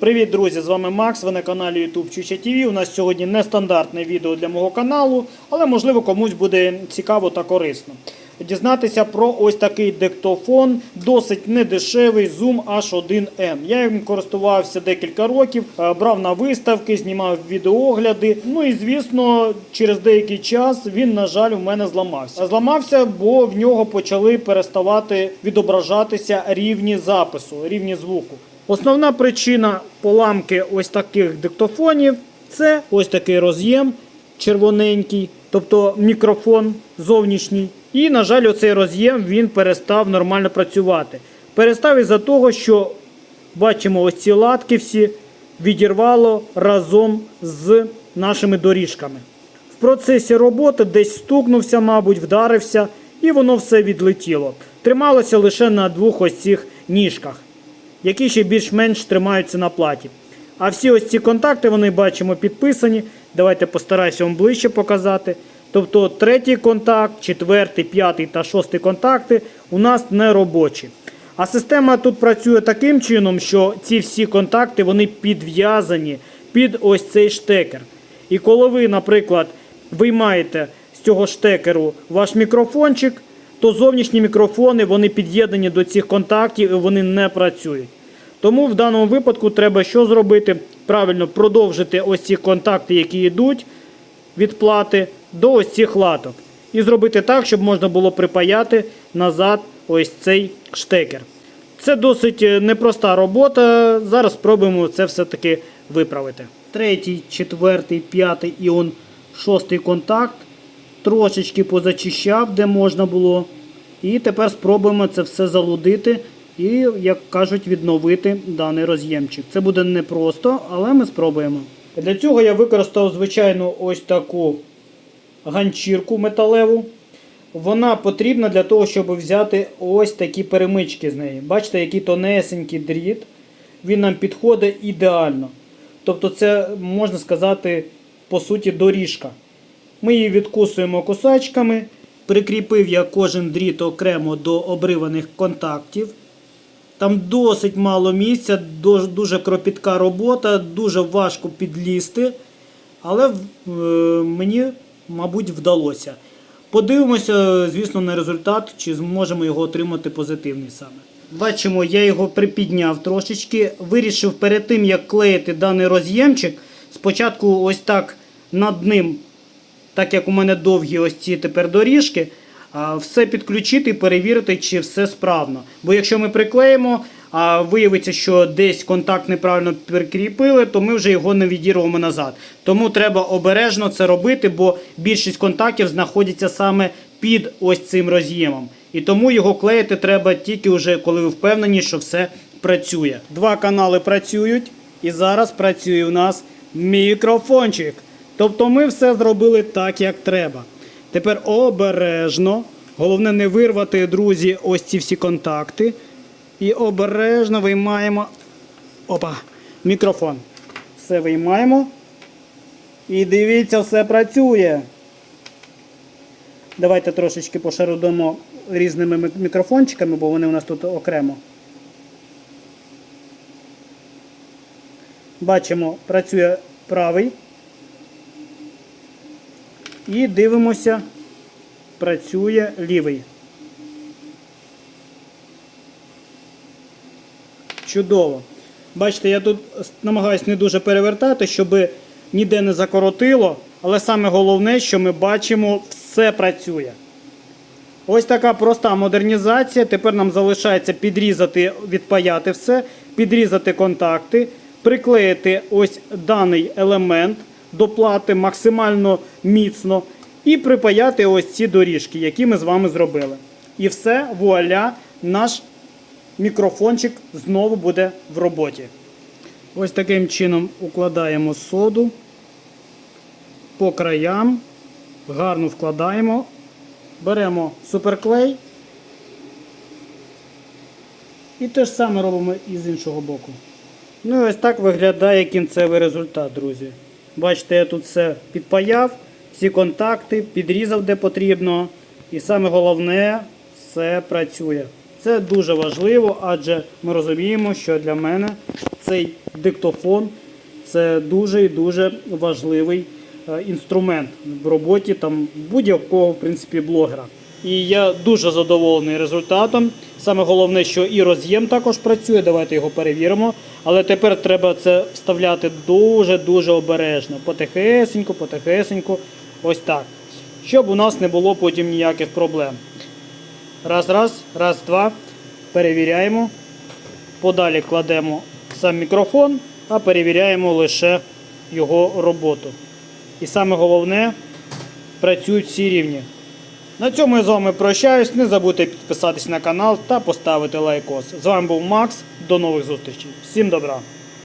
Привіт, друзі! З вами Макс. Ви на каналі YouTube Чуча TV. У нас сьогодні нестандартне відео для мого каналу, але можливо комусь буде цікаво та корисно. Дізнатися про ось такий диктофон, досить недешевий Zoom H1N. Я їм користувався декілька років, е, брав на виставки, знімав відеогляди. Ну і звісно, через деякий час він, на жаль, у мене зламався. Зламався, бо в нього почали переставати відображатися рівні запису, рівні звуку. Основна причина поламки ось таких диктофонів це ось такий роз'єм червоненький, тобто мікрофон зовнішній. І, на жаль, оцей роз'єм він перестав нормально працювати. Перестав із-за того, що бачимо, ось ці латки всі відірвало разом з нашими доріжками. В процесі роботи десь стукнувся, мабуть, вдарився, і воно все відлетіло. Трималося лише на двох ось цих ніжках які ще більш-менш тримаються на платі. А всі ось ці контакти, вони бачимо підписані. Давайте постараюся вам ближче показати. Тобто третій контакт, четвертий, п'ятий та шостий контакти у нас не робочі. А система тут працює таким чином, що ці всі контакти вони підв'язані під ось цей штекер. І коли ви, наприклад, виймаєте з цього штекеру ваш мікрофончик, то зовнішні мікрофони вони під'єднані до цих контактів і вони не працюють. Тому в даному випадку треба що зробити? Правильно продовжити ось ці контакти, які йдуть від плати, до ось цих латок. І зробити так, щоб можна було припаяти назад ось цей штекер. Це досить е, непроста робота. Зараз спробуємо це все-таки виправити. Третій, четвертий, п'ятий і он шостий контакт. Трошечки позачищав, де можна було. І тепер спробуємо це все залудити і, як кажуть, відновити даний роз'ємчик. Це буде непросто, але ми спробуємо. Для цього я використав звичайну ось таку ганчірку металеву. Вона потрібна для того, щоб взяти ось такі перемички з неї. Бачите, який тонесенький дріт. Він нам підходить ідеально. Тобто, це можна сказати, по суті, доріжка. Ми її відкусуємо кусачками. Прикріпив я кожен дріт окремо до обриваних контактів. Там досить мало місця, дуже, кропітка робота, дуже важко підлізти. Але е, мені, мабуть, вдалося. Подивимося, звісно, на результат, чи зможемо його отримати позитивний саме. Бачимо, я його припідняв трошечки. Вирішив перед тим, як клеїти даний роз'ємчик, спочатку ось так над ним так як у мене довгі ось ці тепер доріжки, все підключити і перевірити, чи все справно. Бо якщо ми приклеїмо, а виявиться, що десь контакт неправильно прикріпили, то ми вже його не відірвемо назад. Тому треба обережно це робити, бо більшість контактів знаходиться саме під ось цим роз'ємом. І тому його клеїти треба тільки вже, коли ви впевнені, що все працює. Два канали працюють, і зараз працює у нас мікрофончик. Тобто ми все зробили так, як треба. Тепер обережно. Головне не вирвати, друзі, ось ці всі контакти. І обережно виймаємо опа, мікрофон. Все виймаємо. І дивіться, все працює. Давайте трошечки пошарудимо різними мікрофончиками, бо вони у нас тут окремо. Бачимо, працює правий. І дивимося, працює лівий. Чудово. Бачите, я тут намагаюся не дуже перевертати, щоб ніде не закоротило. Але саме головне, що ми бачимо, все працює. Ось така проста модернізація. Тепер нам залишається підрізати, відпаяти все, підрізати контакти, приклеїти ось даний елемент до плати максимально міцно і припаяти ось ці доріжки, які ми з вами зробили. І все, вуаля, наш мікрофончик знову буде в роботі. Ось таким чином укладаємо соду по краям, гарно вкладаємо, беремо суперклей і те ж саме робимо і з іншого боку. Ну і ось так виглядає кінцевий результат, друзі. Бачите, я тут все підпаяв, всі контакти, підрізав де потрібно. І саме головне, все працює. Це дуже важливо, адже ми розуміємо, що для мене цей диктофон це дуже і дуже важливий е, інструмент в роботі там будь-якого в принципі блогера. І я дуже задоволений результатом. Саме головне, що і роз'єм також працює. Давайте його перевіримо. Але тепер треба це вставляти дуже-дуже обережно. Потихесеньку, потихесеньку. Ось так. Щоб у нас не було потім ніяких проблем. Раз, раз, раз, два. Перевіряємо. Подалі кладемо сам мікрофон, а перевіряємо лише його роботу. І саме головне, працюють всі рівні. На цьому я з вами прощаюсь. Не забудьте підписатись на канал та поставити лайкос. З вами був Макс. До нових зустрічей. Всім добра!